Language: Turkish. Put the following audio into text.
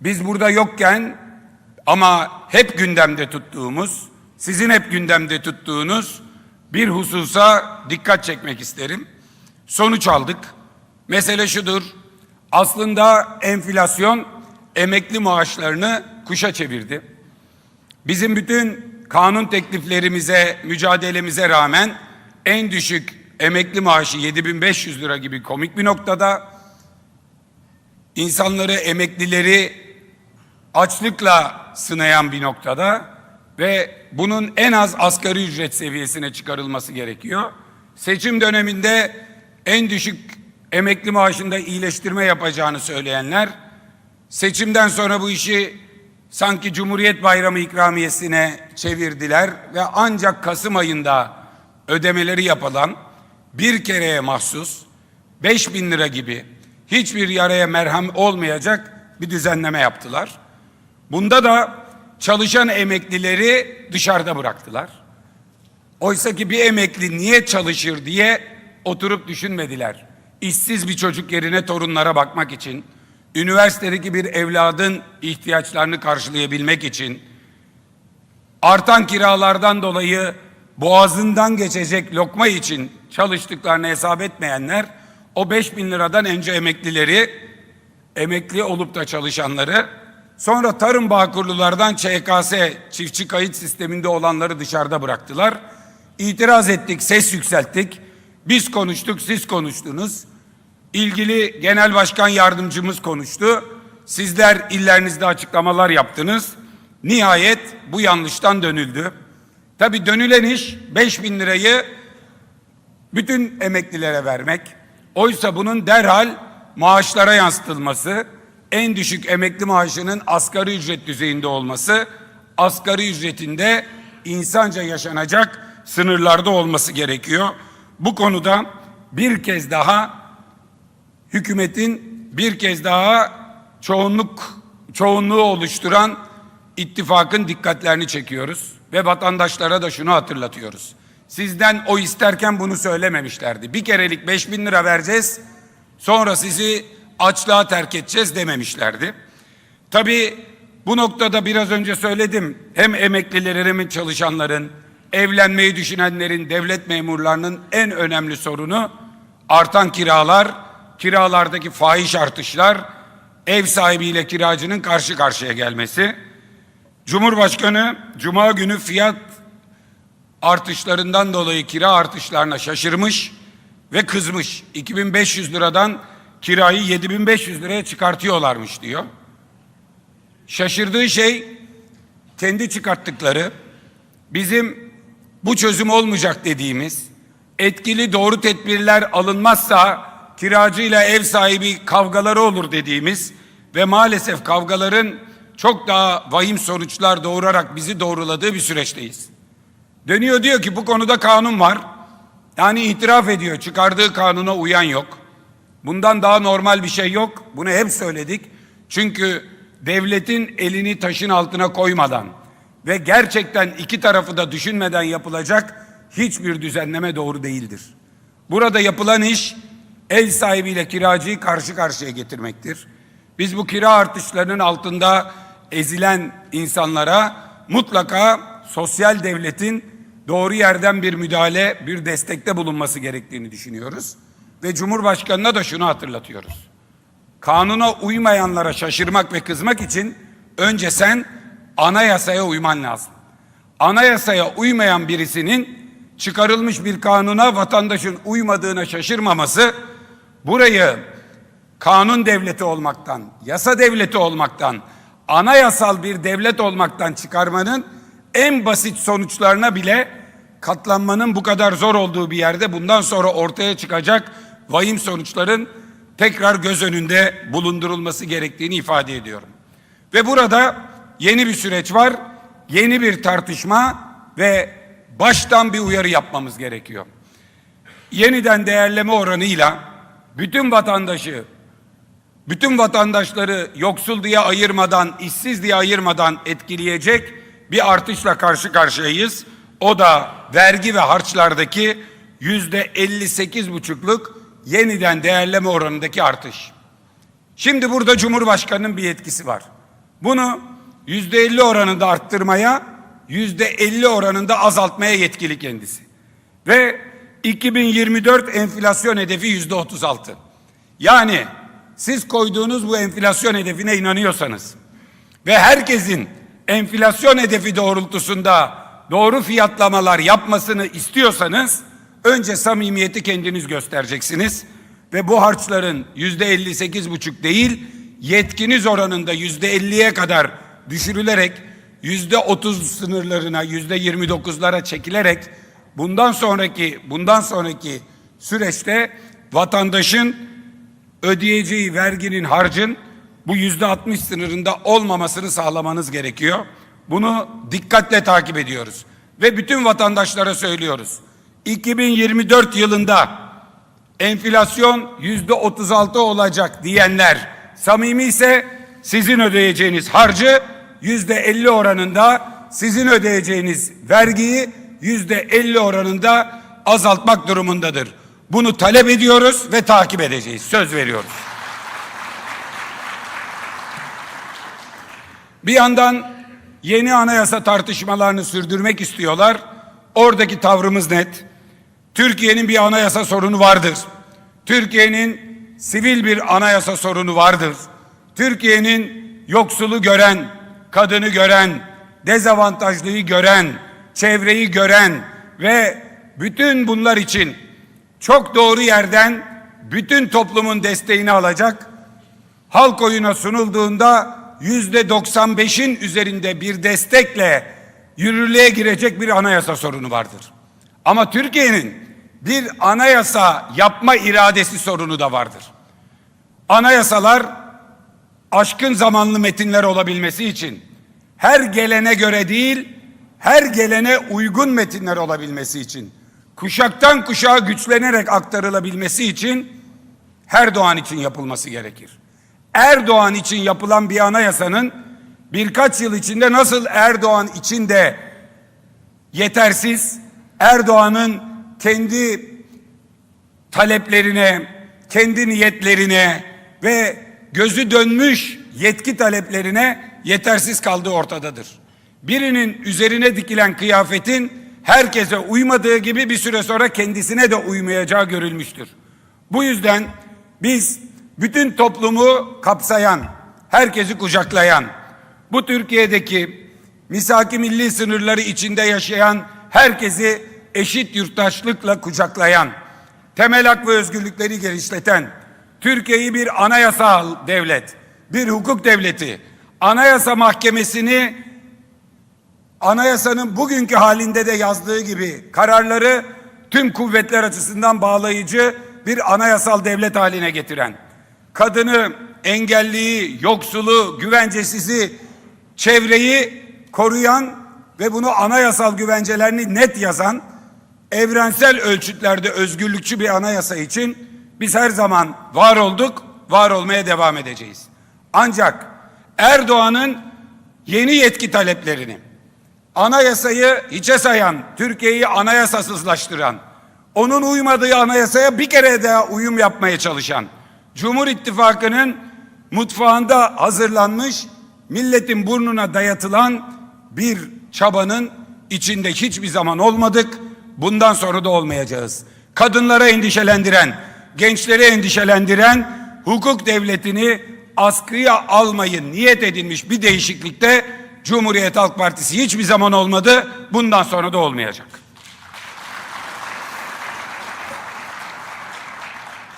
Biz burada yokken ama hep gündemde tuttuğumuz, sizin hep gündemde tuttuğunuz bir hususa dikkat çekmek isterim. Sonuç aldık. Mesele şudur. Aslında enflasyon emekli maaşlarını kuşa çevirdi. Bizim bütün kanun tekliflerimize, mücadelemize rağmen en düşük emekli maaşı 7500 lira gibi komik bir noktada. İnsanları, emeklileri açlıkla sınayan bir noktada ve bunun en az asgari ücret seviyesine çıkarılması gerekiyor. Seçim döneminde en düşük emekli maaşında iyileştirme yapacağını söyleyenler seçimden sonra bu işi sanki Cumhuriyet Bayramı ikramiyesine çevirdiler ve ancak Kasım ayında ödemeleri yapılan bir kereye mahsus 5 bin lira gibi hiçbir yaraya merhem olmayacak bir düzenleme yaptılar. Bunda da çalışan emeklileri dışarıda bıraktılar. Oysa ki bir emekli niye çalışır diye oturup düşünmediler. İşsiz bir çocuk yerine torunlara bakmak için, üniversitedeki bir evladın ihtiyaçlarını karşılayabilmek için, artan kiralardan dolayı boğazından geçecek lokma için çalıştıklarını hesap etmeyenler, o 5 bin liradan önce emeklileri, emekli olup da çalışanları, sonra tarım bağkurlulardan ÇKS, çiftçi kayıt sisteminde olanları dışarıda bıraktılar. İtiraz ettik, ses yükselttik. Biz konuştuk, siz konuştunuz. İlgili genel başkan yardımcımız konuştu. Sizler illerinizde açıklamalar yaptınız. Nihayet bu yanlıştan dönüldü. Tabii dönülen iş 5 bin lirayı bütün emeklilere vermek. Oysa bunun derhal maaşlara yansıtılması, en düşük emekli maaşının asgari ücret düzeyinde olması, asgari ücretinde insanca yaşanacak sınırlarda olması gerekiyor. Bu konuda bir kez daha hükümetin bir kez daha çoğunluk çoğunluğu oluşturan ittifakın dikkatlerini çekiyoruz ve vatandaşlara da şunu hatırlatıyoruz. Sizden o isterken bunu söylememişlerdi. Bir kerelik 5 bin lira vereceğiz, sonra sizi açlığa terk edeceğiz dememişlerdi. Tabii bu noktada biraz önce söyledim. Hem emeklilerin hem çalışanların, evlenmeyi düşünenlerin, devlet memurlarının en önemli sorunu artan kiralar, kiralardaki fahiş artışlar, ev sahibiyle kiracının karşı karşıya gelmesi. Cumhurbaşkanı Cuma günü fiyat artışlarından dolayı kira artışlarına şaşırmış ve kızmış. 2500 liradan kirayı 7500 liraya çıkartıyorlarmış diyor. Şaşırdığı şey kendi çıkarttıkları bizim bu çözüm olmayacak dediğimiz etkili doğru tedbirler alınmazsa kiracıyla ev sahibi kavgaları olur dediğimiz ve maalesef kavgaların çok daha vahim sonuçlar doğurarak bizi doğruladığı bir süreçteyiz. Dönüyor diyor ki bu konuda kanun var. Yani itiraf ediyor çıkardığı kanuna uyan yok. Bundan daha normal bir şey yok. Bunu hep söyledik. Çünkü devletin elini taşın altına koymadan ve gerçekten iki tarafı da düşünmeden yapılacak hiçbir düzenleme doğru değildir. Burada yapılan iş ev sahibiyle kiracıyı karşı karşıya getirmektir. Biz bu kira artışlarının altında ezilen insanlara mutlaka sosyal devletin doğru yerden bir müdahale, bir destekte bulunması gerektiğini düşünüyoruz. Ve Cumhurbaşkanı'na da şunu hatırlatıyoruz. Kanuna uymayanlara şaşırmak ve kızmak için önce sen anayasaya uyman lazım. Anayasaya uymayan birisinin çıkarılmış bir kanuna vatandaşın uymadığına şaşırmaması burayı kanun devleti olmaktan, yasa devleti olmaktan, anayasal bir devlet olmaktan çıkarmanın en basit sonuçlarına bile katlanmanın bu kadar zor olduğu bir yerde bundan sonra ortaya çıkacak vahim sonuçların tekrar göz önünde bulundurulması gerektiğini ifade ediyorum. Ve burada yeni bir süreç var, yeni bir tartışma ve baştan bir uyarı yapmamız gerekiyor. Yeniden değerleme oranıyla bütün vatandaşı, bütün vatandaşları yoksul diye ayırmadan, işsiz diye ayırmadan etkileyecek bir artışla karşı karşıyayız. O da vergi ve harçlardaki yüzde 58 buçukluk yeniden değerleme oranındaki artış. Şimdi burada Cumhurbaşkanı'nın bir yetkisi var. Bunu yüzde elli oranında arttırmaya, yüzde elli oranında azaltmaya yetkili kendisi. Ve 2024 enflasyon hedefi yüzde 36. Yani siz koyduğunuz bu enflasyon hedefine inanıyorsanız ve herkesin enflasyon hedefi doğrultusunda doğru fiyatlamalar yapmasını istiyorsanız önce samimiyeti kendiniz göstereceksiniz ve bu harçların yüzde 58 buçuk değil yetkiniz oranında yüzde 50'ye kadar düşürülerek yüzde 30 sınırlarına yüzde 29'lara çekilerek bundan sonraki bundan sonraki süreçte vatandaşın ödeyeceği verginin harcın bu yüzde 60 sınırında olmamasını sağlamanız gerekiyor. Bunu dikkatle takip ediyoruz ve bütün vatandaşlara söylüyoruz. 2024 yılında enflasyon yüzde 36 olacak diyenler samimi ise sizin ödeyeceğiniz harcı yüzde 50 oranında sizin ödeyeceğiniz vergiyi yüzde 50 oranında azaltmak durumundadır. Bunu talep ediyoruz ve takip edeceğiz. Söz veriyoruz. Bir yandan yeni anayasa tartışmalarını sürdürmek istiyorlar. Oradaki tavrımız net. Türkiye'nin bir anayasa sorunu vardır. Türkiye'nin sivil bir anayasa sorunu vardır. Türkiye'nin yoksulu gören, kadını gören, dezavantajlıyı gören, çevreyi gören ve bütün bunlar için çok doğru yerden bütün toplumun desteğini alacak halk oyuna sunulduğunda yüzde 95'in üzerinde bir destekle yürürlüğe girecek bir anayasa sorunu vardır. Ama Türkiye'nin bir anayasa yapma iradesi sorunu da vardır. Anayasalar aşkın zamanlı metinler olabilmesi için her gelene göre değil, her gelene uygun metinler olabilmesi için, kuşaktan kuşağa güçlenerek aktarılabilmesi için her doğan için yapılması gerekir. Erdoğan için yapılan bir anayasanın birkaç yıl içinde nasıl Erdoğan için de yetersiz, Erdoğan'ın kendi taleplerine, kendi niyetlerine ve gözü dönmüş yetki taleplerine yetersiz kaldığı ortadadır. Birinin üzerine dikilen kıyafetin herkese uymadığı gibi bir süre sonra kendisine de uymayacağı görülmüştür. Bu yüzden biz bütün toplumu kapsayan, herkesi kucaklayan, bu Türkiye'deki misaki milli sınırları içinde yaşayan herkesi eşit yurttaşlıkla kucaklayan, temel hak ve özgürlükleri genişleten, Türkiye'yi bir anayasal devlet, bir hukuk devleti, anayasa mahkemesini anayasanın bugünkü halinde de yazdığı gibi kararları tüm kuvvetler açısından bağlayıcı bir anayasal devlet haline getiren, kadını, engelliyi, yoksulu, güvencesizi, çevreyi koruyan ve bunu anayasal güvencelerini net yazan evrensel ölçütlerde özgürlükçü bir anayasa için biz her zaman var olduk, var olmaya devam edeceğiz. Ancak Erdoğan'ın yeni yetki taleplerini, anayasayı hiçe sayan, Türkiye'yi anayasasızlaştıran, onun uymadığı anayasaya bir kere daha uyum yapmaya çalışan, Cumhur İttifakı'nın mutfağında hazırlanmış, milletin burnuna dayatılan bir çabanın içinde hiçbir zaman olmadık, bundan sonra da olmayacağız. Kadınlara endişelendiren, gençleri endişelendiren hukuk devletini askıya almayı niyet edilmiş bir değişiklikte Cumhuriyet Halk Partisi hiçbir zaman olmadı, bundan sonra da olmayacak.